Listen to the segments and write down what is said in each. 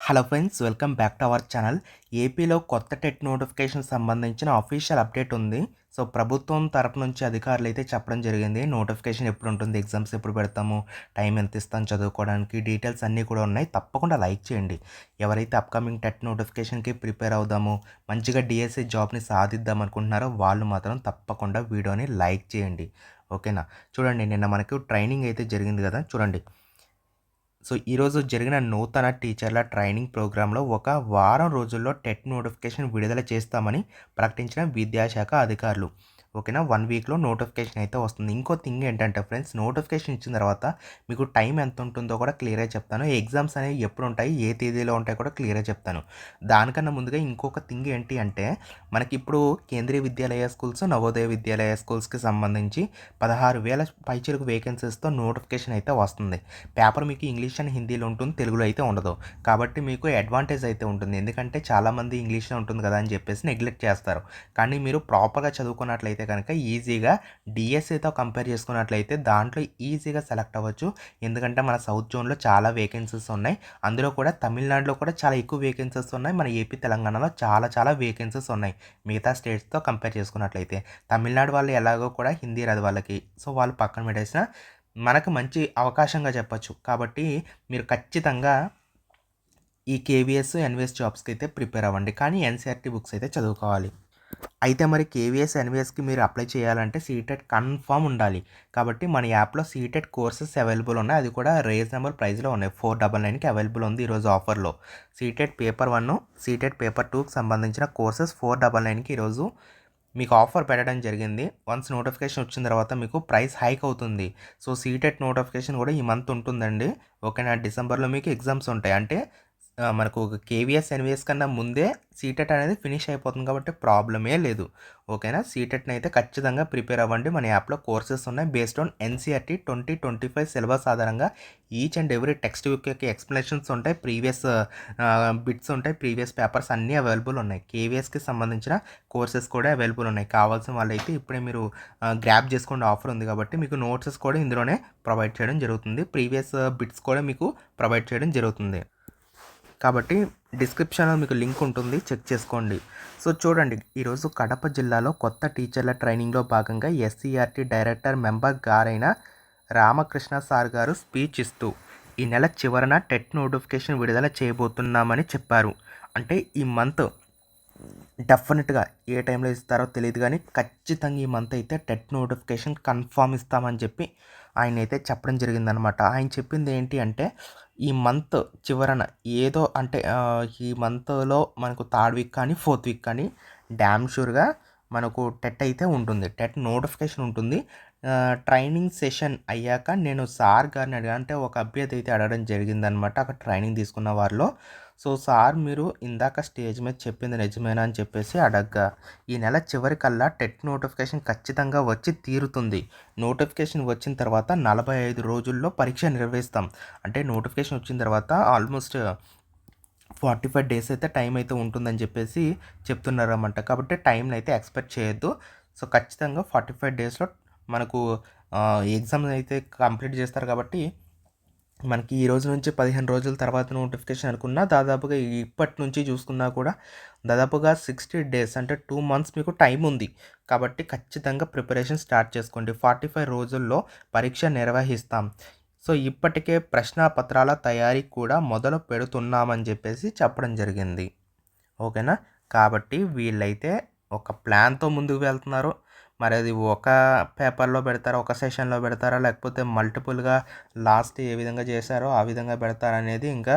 Hello friends welcome back to our channel ఏపీలో కొత్త TET notification సంబంధించిన అఫీషియల్ అప్డేట్ ఉంది. సో ప్రభుత్వం తరపు నుంచి అధికారులు అయితే చెప్పడం జరిగింది. నోటిఫికేషన్ ఎప్పుడు ఉంటుంది ఎగ్జామ్స్ ఎప్పుడు పెడతాము టైం ఎంత ఇస్తాం చదువుకోవడానికి డీటెయిల్స్ అన్నీ కూడా ఉన్నాయి. తప్పకుండా లైక్ చేయండి. ఎవరైతే అప్కమింగ్ టెట్ నోటిఫికేషన్కి ప్రిపేర్ అవుదాము మంచిగా డిఎస్సి జాబ్ని సాధిద్దాం అనుకుంటున్నారో వాళ్ళు మాత్రం తప్పకుండా వీడియోని లైక్ చేయండి. ఓకేనా చూడండి నిన్న మనకు ట్రైనింగ్ అయితే జరిగింది కదా చూడండి. సో ఈరోజు జరిగిన నూతన టీచర్ల ట్రైనింగ్ ప్రోగ్రాంలో ఒక వారం రోజుల్లో టెట్ నోటిఫికేషన్ విడుదల చేస్తామని ప్రకటించిన విద్యాశాఖ అధికారులు. ఓకేనా? వన్ వీక్లో నోటిఫికేషన్ అయితే వస్తుంది. ఇంకో థింగ్ ఏంటంటే ఫ్రెండ్స్ నోటిఫికేషన్ ఇచ్చిన తర్వాత మీకు టైం ఎంత ఉంటుందో కూడా క్లియర్గా చెప్తాను. ఎగ్జామ్స్ అనేవి ఎప్పుడు ఉంటాయి ఏ తేదీలో ఉంటాయి కూడా క్లియర్గా చెప్తాను. దానికన్నా ముందుగా ఇంకొక థింగ్ ఏంటి అంటే మనకి ఇప్పుడు కేంద్రీయ విద్యాలయ స్కూల్స్ నవోదయ విద్యాలయ స్కూల్స్కి సంబంధించి పదహారు వేల పైచిలకు వేకెన్సీస్తో నోటిఫికేషన్ అయితే వస్తుంది. పేపర్ మీకు ఇంగ్లీష్ అండ్ హిందీలో ఉంటుంది తెలుగులో అయితే ఉండదు. కాబట్టి మీకు అడ్వాంటేజ్ అయితే ఉంటుంది. ఎందుకంటే చాలామంది ఇంగ్లీష్లో ఉంటుంది కదా అని చెప్పేసి నెగ్లెక్ట్ చేస్తారు. కానీ మీరు ప్రాపర్గా చదువుకున్నట్లయితే కనుక ఈజీగా డిఎస్సితో కంపేర్ చేసుకున్నట్లయితే దాంట్లో ఈజీగా సెలెక్ట్ అవ్వచ్చు. ఎందుకంటే మన సౌత్ జోన్లో చాలా వేకెన్సీస్ ఉన్నాయి. అందులో కూడా తమిళనాడులో కూడా చాలా ఎక్కువ వేకెన్సీస్ ఉన్నాయి. మన ఏపీ తెలంగాణలో చాలా చాలా వేకెన్సీస్ ఉన్నాయి. మిగతా స్టేట్స్తో కంపేర్ చేసుకున్నట్లయితే తమిళనాడు వాళ్ళు ఎలాగో కూడా హిందీ రాదు వాళ్ళకి. సో వాళ్ళు పక్కన పెట్టేసిన మనకు మంచి అవకాశంగా చెప్పచ్చు. కాబట్టి మీరు ఖచ్చితంగా ఈ కేవీఎస్ ఎన్విఎస్ జాబ్స్కి అయితే ప్రిపేర్ అవ్వండి. కానీ ఎన్సీఆర్టీ బుక్స్ అయితే చదువుకోవాలి. అయితే మరి కేవీఎస్ ఎన్విఎస్కి మీరు అప్లై చేయాలంటే సీటెట్ కన్ఫామ్ ఉండాలి. కాబట్టి మన యాప్లో సీటెట్ కోర్సెస్ అవైలబుల్ ఉన్నాయి. అది కూడా రీజనబుల్ ప్రైస్లో ఉన్నాయి. ఫోర్ డబల్ నైన్కి అవైలబుల్ ఉంది ఈరోజు ఆఫర్లో CTET paper one CTET paper టూకి సంబంధించిన కోర్సెస్ ఫోర్ డబల్ నైన్కి ఈరోజు మీకు ఆఫర్ పెట్టడం జరిగింది. వన్స్ నోటిఫికేషన్ వచ్చిన తర్వాత మీకు ప్రైస్ హైక్ అవుతుంది. సో సీటెట్ నోటిఫికేషన్ కూడా ఈ మంత్ ఉంటుందండి. ఓకేనా? డిసెంబర్లో మీకు ఎగ్జామ్స్ ఉంటాయి. అంటే మనకు ఒక కేవీఎస్ ఎన్విఎస్ కన్నా ముందే సీటెట్ అనేది ఫినిష్ అయిపోతుంది కాబట్టి ప్రాబ్లమే లేదు. ఓకేనా సీటెట్ని అయితే ఖచ్చితంగా ప్రిపేర్ అవ్వండి. మన యాప్లో కోర్సెస్ ఉన్నాయి. Based on NCERT twenty twenty five syllabus ఆధారంగా each and every textbook యొక్క ఎక్స్ప్లెనేషన్స్ ఉంటాయి. ప్రీవియస్ బిట్స్ ఉంటాయి. ప్రీవియస్ పేపర్స్ అన్నీ అవైలబుల్ ఉన్నాయి. కేవీఎస్కి సంబంధించిన కోర్సెస్ కూడా అవైలబుల్ ఉన్నాయి. కావాల్సిన వాళ్ళైతే ఇప్పుడే మీరు గ్రాప్ చేసుకునే ఆఫర్ ఉంది కాబట్టి మీకు నోట్సెస్ కూడా ఇందులోనే ప్రొవైడ్ చేయడం జరుగుతుంది. ప్రీవియస్ బిట్స్ కూడా మీకు ప్రొవైడ్ చేయడం జరుగుతుంది. కాబట్టి డిస్క్రిప్షన్లో మీకు లింక్ ఉంటుంది చెక్ చేసుకోండి. సో చూడండి ఈరోజు కడప జిల్లాలో కొత్త టీచర్ల ట్రైనింగ్లో భాగంగా ఎస్సీఆర్టీ డైరెక్టర్ మెంబర్ గారైన రామకృష్ణ సార్ గారు స్పీచ్ ఇస్తూ ఈ నెల చివరన టెట్ నోటిఫికేషన్ విడుదల చేయబోతున్నామని చెప్పారు. అంటే ఈ మంత్ డెఫినెట్గా ఏ టైంలో ఇస్తారో తెలియదు కానీ ఖచ్చితంగా ఈ మంత్ అయితే టెట్ నోటిఫికేషన్ కన్ఫామ్ ఇస్తామని చెప్పి ఆయన అయితే చెప్పడం జరిగిందనమాట. ఆయన చెప్పింది ఏంటి అంటే ఈ మంత్ చివరన ఏదో అంటే ఈ మంత్లో మనకు థర్డ్ వీక్ కానీ ఫోర్త్ వీక్ కానీ డ్యామ్ షూర్గా మనకు టెట్ అయితే ఉంటుంది. టెట్ నోటిఫికేషన్ ఉంటుంది. ట్రైనింగ్ సెషన్ అయ్యాక నేను సార్ గారిని అడిగా అంటే ఒక అభ్యర్థి అయితే అడగడం జరిగిందనమాట. అక్కడ ట్రైనింగ్ తీసుకున్న వారిలో సో సార్ మీరు ఇందాక స్టేజ్ మీద చెప్పింది నిజమేనా అని చెప్పేసి అడగ్గా. ఈ నెల చివరికల్లా టెట్ నోటిఫికేషన్ ఖచ్చితంగా వచ్చి తీరుతుంది. నోటిఫికేషన్ వచ్చిన తర్వాత నలభై ఐదు రోజుల్లో పరీక్ష నిర్వహిస్తాం. అంటే నోటిఫికేషన్ వచ్చిన తర్వాత ఆల్మోస్ట్ ఫార్టీ ఫైవ్ డేస్ అయితే టైం అయితే ఉంటుందని చెప్పేసి చెప్తున్నారన్నమాట. కాబట్టి టైంని అయితే ఎక్స్పెక్ట్ చేయొద్దు. సో ఖచ్చితంగా ఫార్టీ ఫైవ్ డేస్లో మనకు ఎగ్జామ్ అయితే కంప్లీట్ చేస్తారు కాబట్టి మనకి ఈ రోజు నుంచి పదిహేను రోజుల తర్వాత నోటిఫికేషన్ అనుకున్నా దాదాపుగా ఇప్పటి నుంచి చూసుకున్నా కూడా దాదాపుగా సిక్స్టీ డేస్ అంటే టూ మంత్స్ మీకు టైం ఉంది. కాబట్టి ఖచ్చితంగా ప్రిపరేషన్ స్టార్ట్ చేసుకోండి. ఫార్టీ ఫైవ్ రోజుల్లో పరీక్ష నిర్వహిస్తాం. సో ఇప్పటికే ప్రశ్నాపత్రాల తయారీ కూడా మొదలు పెడుతున్నామని చెప్పేసి చెప్పడం జరిగింది. ఓకేనా? కాబట్టి వీళ్ళైతే ఒక ప్లాన్తో ముందుకు వెళ్తున్నారు. మరి అది ఒక పేపర్లో పెడతారా ఒక సెషన్లో పెడతారా లేకపోతే మల్టిపుల్గా లాస్ట్ ఏ విధంగా చేశారో ఆ విధంగా పెడతారా అనేది ఇంకా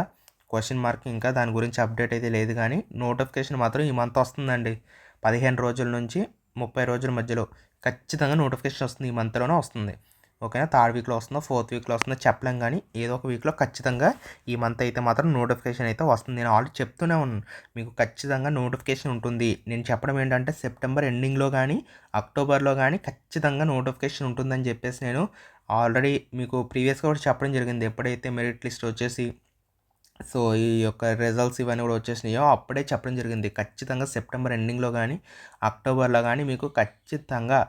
క్వశ్చన్ మార్క్ ఇంకా దాని గురించి అప్డేట్ అయితే లేదు కానీ నోటిఫికేషన్ మాత్రం ఈ మంత్ వస్తుందండి. పదిహేను రోజుల నుంచి ముప్పై రోజుల మధ్యలో ఖచ్చితంగా నోటిఫికేషన్ వస్తుంది ఈ మంత్లోనే వస్తుంది. ఓకేనా? థర్డ్ వీక్లో వస్తుందో ఫోర్త్ వీక్లో వస్తుందో చెప్పలేం కానీ ఏదో ఒక వీక్లో ఖచ్చితంగా ఈ మంత్ అయితే మాత్రం నోటిఫికేషన్ అయితే వస్తుంది. నేను ఆల్రెడీ చెప్తూనే ఉన్నాను. మీకు ఖచ్చితంగా నోటిఫికేషన్ ఉంటుంది. నేను చెప్పడం ఏంటంటే సెప్టెంబర్ ఎండింగ్లో కానీ అక్టోబర్లో కానీ ఖచ్చితంగా నోటిఫికేషన్ ఉంటుందని చెప్పేసి నేను ఆల్రెడీ మీకు ప్రీవియస్గా కూడా చెప్పడం జరిగింది. ఎప్పుడైతే మెరిట్ లిస్ట్ వచ్చేసి సో ఈ యొక్క రిజల్ట్స్ ఇవన్నీ కూడా వచ్చేసినాయో అప్పుడే చెప్పడం జరిగింది. ఖచ్చితంగా సెప్టెంబర్ ఎండింగ్లో కానీ అక్టోబర్లో కానీ మీకు ఖచ్చితంగా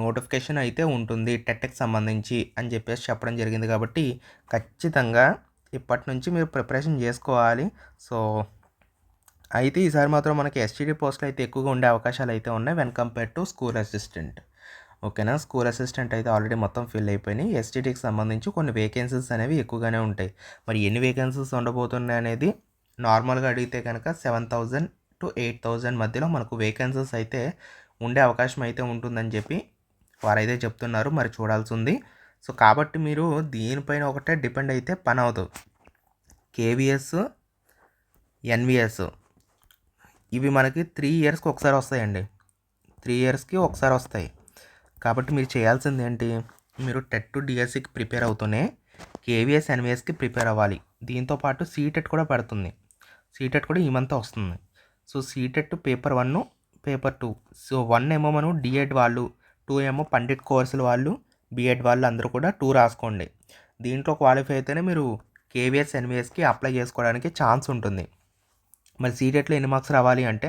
నోటిఫికేషన్ అయితే ఉంటుంది టెట్కి సంబంధించి అని చెప్పేసి చెప్పడం జరిగింది కాబట్టి ఖచ్చితంగా ఇప్పటి నుంచి మీరు ప్రిపరేషన్ చేసుకోవాలి. సో అయితే ఈసారి మాత్రం మనకి ఎస్టీడీ పోస్టులు అయితే ఎక్కువగా ఉండే అవకాశాలు అయితే ఉన్నాయి when compare to school assistant. ఓకేనా? స్కూల్ అసిస్టెంట్ అయితే ఆల్రెడీ మొత్తం ఫిల్ అయిపోయినాయి. ఎస్టీడీకి సంబంధించి కొన్ని వేకెన్సీస్ అనేవి ఎక్కువగానే ఉంటాయి. మరి ఎన్ని వేకెన్సీస్ ఉండబోతున్నాయి అనేది నార్మల్గా అడిగితే కనుక seven thousand to eight thousand మధ్యలో మనకు వేకెన్సీస్ అయితే ఉండే అవకాశం అయితే ఉంటుందని చెప్పి వారైతే చెప్తున్నారు మరి చూడాల్సి ఉంది సో కాబట్టి మీరు దీనిపైన ఒకటే డిపెండ్ అయితే పని అవుతుంది కేవీఎస్ ఎన్విఎస్ ఇవి మనకి త్రీ ఇయర్స్కి ఒకసారి వస్తాయండి. త్రీ ఇయర్స్కి ఒకసారి వస్తాయి. కాబట్టి మీరు చేయాల్సింది ఏంటి మీరు టెట్ టు డిఎస్సికి ప్రిపేర్ అవుతూనే కేవీఎస్ ఎన్విఎస్కి ప్రిపేర్ అవ్వాలి. దీంతో పాటు సీటెట్ కూడా పడుతుంది. సీటెట్ కూడా ఈ మంత్ వస్తుంది. So CTET paper one paper two. So one ఏమో మనం డిఎడ్ వాళ్ళు టూ ఏమో పండిట్ కోర్సులు వాళ్ళు బిఎడ్ వాళ్ళు అందరూ కూడా టూ రాసుకోండి. దీంట్లో క్వాలిఫై అయితేనే మీరు కేవీఎస్ ఎన్విఎస్కి అప్లై చేసుకోవడానికి ఛాన్స్ ఉంటుంది. మరి సీటెట్లో ఎన్ని మార్క్స్ రావాలి అంటే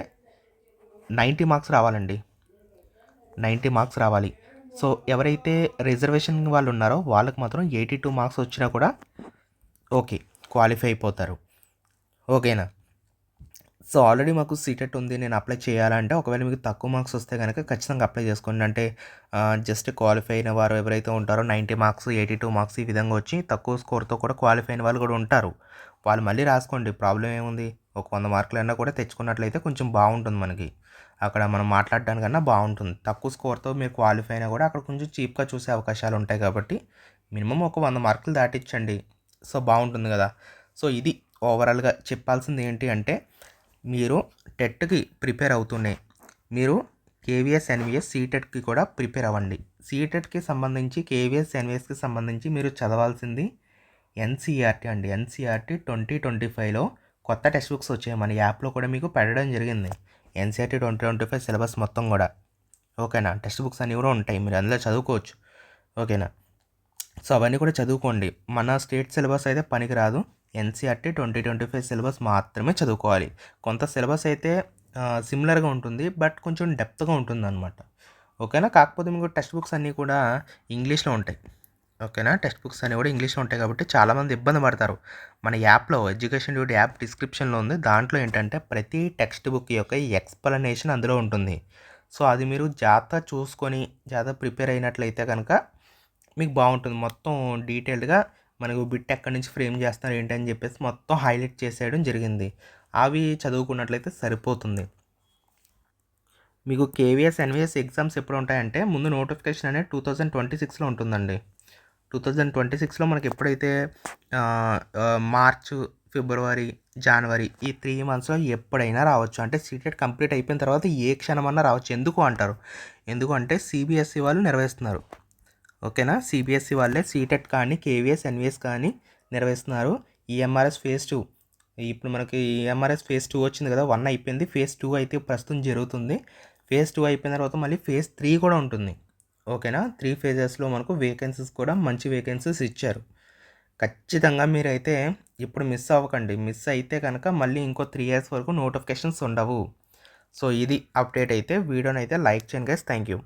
నైంటీ మార్క్స్ రావాలండి. నైంటీ మార్క్స్ రావాలి. సో ఎవరైతే రిజర్వేషన్ వాళ్ళు ఉన్నారో వాళ్ళకి మాత్రం ఎయిటీ టూ మార్క్స్ వచ్చినా కూడా ఓకే క్వాలిఫై అయిపోతారు. ఓకేనా? సో ఆల్రెడీ మాకు సీటెట్ ఉంది నేను అప్లై చేయాలంటే ఒకవేళ మీకు తక్కువ మార్క్స్ వస్తే కనుక ఖచ్చితంగా అప్లై చేసుకోండి. అంటే జస్ట్ క్వాలిఫై అయిన వారు ఎవరైతే ఉంటారో ninety marks eighty two marks ఈ విధంగా వచ్చి తక్కువ స్కోర్తో కూడా క్వాలిఫై అయిన వాళ్ళు కూడా ఉంటారు. వాళ్ళు మళ్ళీ రాసుకోండి. ప్రాబ్లం ఏముంది? ఒక వంద మార్కులైనా కూడా తెచ్చుకున్నట్లయితే కొంచెం బాగుంటుంది మనకి. అక్కడ మనం మాట్లాడడానికన్నా బాగుంటుంది. తక్కువ స్కోర్తో మీరు క్వాలిఫై అయినా కూడా అక్కడ కొంచెం చీప్గా చూసే అవకాశాలు ఉంటాయి కాబట్టి మినిమం ఒక వంద మార్కులు దాటించండి సో బాగుంటుంది కదా. సో ఇది ఓవరాల్గా చెప్పాల్సింది ఏంటి అంటే మీరు టెట్కి ప్రిపేర్ అవుతూనే మీరు కేవీఎస్ ఎన్విఎస్ సీటెట్కి కూడా ప్రిపేర్ అవ్వండి. సీటెట్కి సంబంధించి కేవీఎస్ ఎన్విఎస్కి సంబంధించి మీరు చదవాల్సింది ఎన్సీఆర్టీ అండి. ఎన్సీఆర్టీ ట్వంటీ ట్వంటీ ఫైవ్లో కొత్త టెక్స్ట్ బుక్స్ వచ్చాయి మన యాప్లో కూడా మీకు పెట్టడం జరిగింది. NCERT twenty twenty five syllabus మొత్తం కూడా. ఓకేనా? టెక్స్ట్ బుక్స్ అన్నీ కూడా ఉంటాయి. మీరు అందులో చదువుకోవచ్చు. ఓకేనా? సో అవన్నీ కూడా చదువుకోండి. మన స్టేట్ సిలబస్ అయితే పనికిరాదు. NCERT twenty twenty five syllabus మాత్రమే చదువుకోవాలి. కొంత సిలబస్ అయితే సిమిలర్గా ఉంటుంది బట్ కొంచెం డెప్త్గా ఉంటుంది అనమాట ఓకేనా? కాకపోతే మీకు టెక్స్ట్ బుక్స్ అన్నీ కూడా ఇంగ్లీష్లో ఉంటాయి. ఓకేనా? టెక్స్ట్ బుక్స్ అన్నీ కూడా ఇంగ్లీష్లో ఉంటాయి కాబట్టి చాలామంది ఇబ్బంది పడతారు. మన యాప్లో ఎడ్యుకేషన్ డ్యూటీ యాప్ డిస్క్రిప్షన్లో ఉంది. దాంట్లో ఏంటంటే ప్రతి టెక్స్ట్ బుక్ యొక్క ఎక్స్ప్లెనేషన్ అందులో ఉంటుంది. సో అది మీరు జాత చూసుకొని జాత ప్రిపేర్ అయినట్లయితే కనుక మీకు బాగుంటుంది. మొత్తం డీటెయిల్డ్గా మనకు బిట్ ఎక్కడి నుంచి ఫ్రేమ్ చేస్తారు ఏంటి అని చెప్పేసి మొత్తం హైలైట్ చేసేయడం జరిగింది. అవి చదువుకున్నట్లయితే సరిపోతుంది. మీకు కేవీఎస్ ఎన్విఎస్ ఎగ్జామ్స్ ఎప్పుడు ఉంటాయంటే ముందు నోటిఫికేషన్ అనేది టూ థౌజండ్ ట్వంటీ సిక్స్లో ఉంటుందండి. టూ థౌజండ్ ట్వంటీ సిక్స్లో మనకి ఎప్పుడైతే మార్చ్ ఫిబ్రవరి జనవరి ఈ త్రీ మంత్స్లో ఎప్పుడైనా రావచ్చు. అంటే సీటెట్ కంప్లీట్ అయిపోయిన తర్వాత ఏ క్షణమన్నా రావచ్చు. ఎందుకు అంటారు? ఎందుకు అంటే సిబిఎస్ఈ వాళ్ళు నిర్వహిస్తున్నారు ఓకేనా? సిబిఎస్ఈ వాళ్ళే సీటెట్ కానీ కేవీఎస్ ఎన్విఎస్ కానీ నిర్వహిస్తున్నారు. EMRS phase two. ఇప్పుడు మనకి ఈఎంఆర్ఎస్ ఫేజ్ టూ వచ్చింది కదా వన్ అయిపోయింది. ఫేజ్ టూ అయితే ప్రస్తుతం జరుగుతుంది. ఫేజ్ టూ అయిపోయిన తర్వాత మళ్ళీ ఫేజ్ త్రీ కూడా ఉంటుంది. ఓకేనా? త్రీ ఫేజెస్లో మనకు వేకెన్సీస్ కూడా మంచి వేకెన్సీస్ ఇచ్చారు. ఖచ్చితంగా మీరైతే ఇప్పుడు మిస్ అవ్వకండి. మిస్ అయితే కనుక మళ్ళీ ఇంకో త్రీ ఇయర్స్ వరకు నోటిఫికేషన్స్ ఉండవు. సో ఇది అప్డేట్ అయితే వీడియోని అయితే లైక్ చేయండి గైస్ థ్యాంక్ యూ.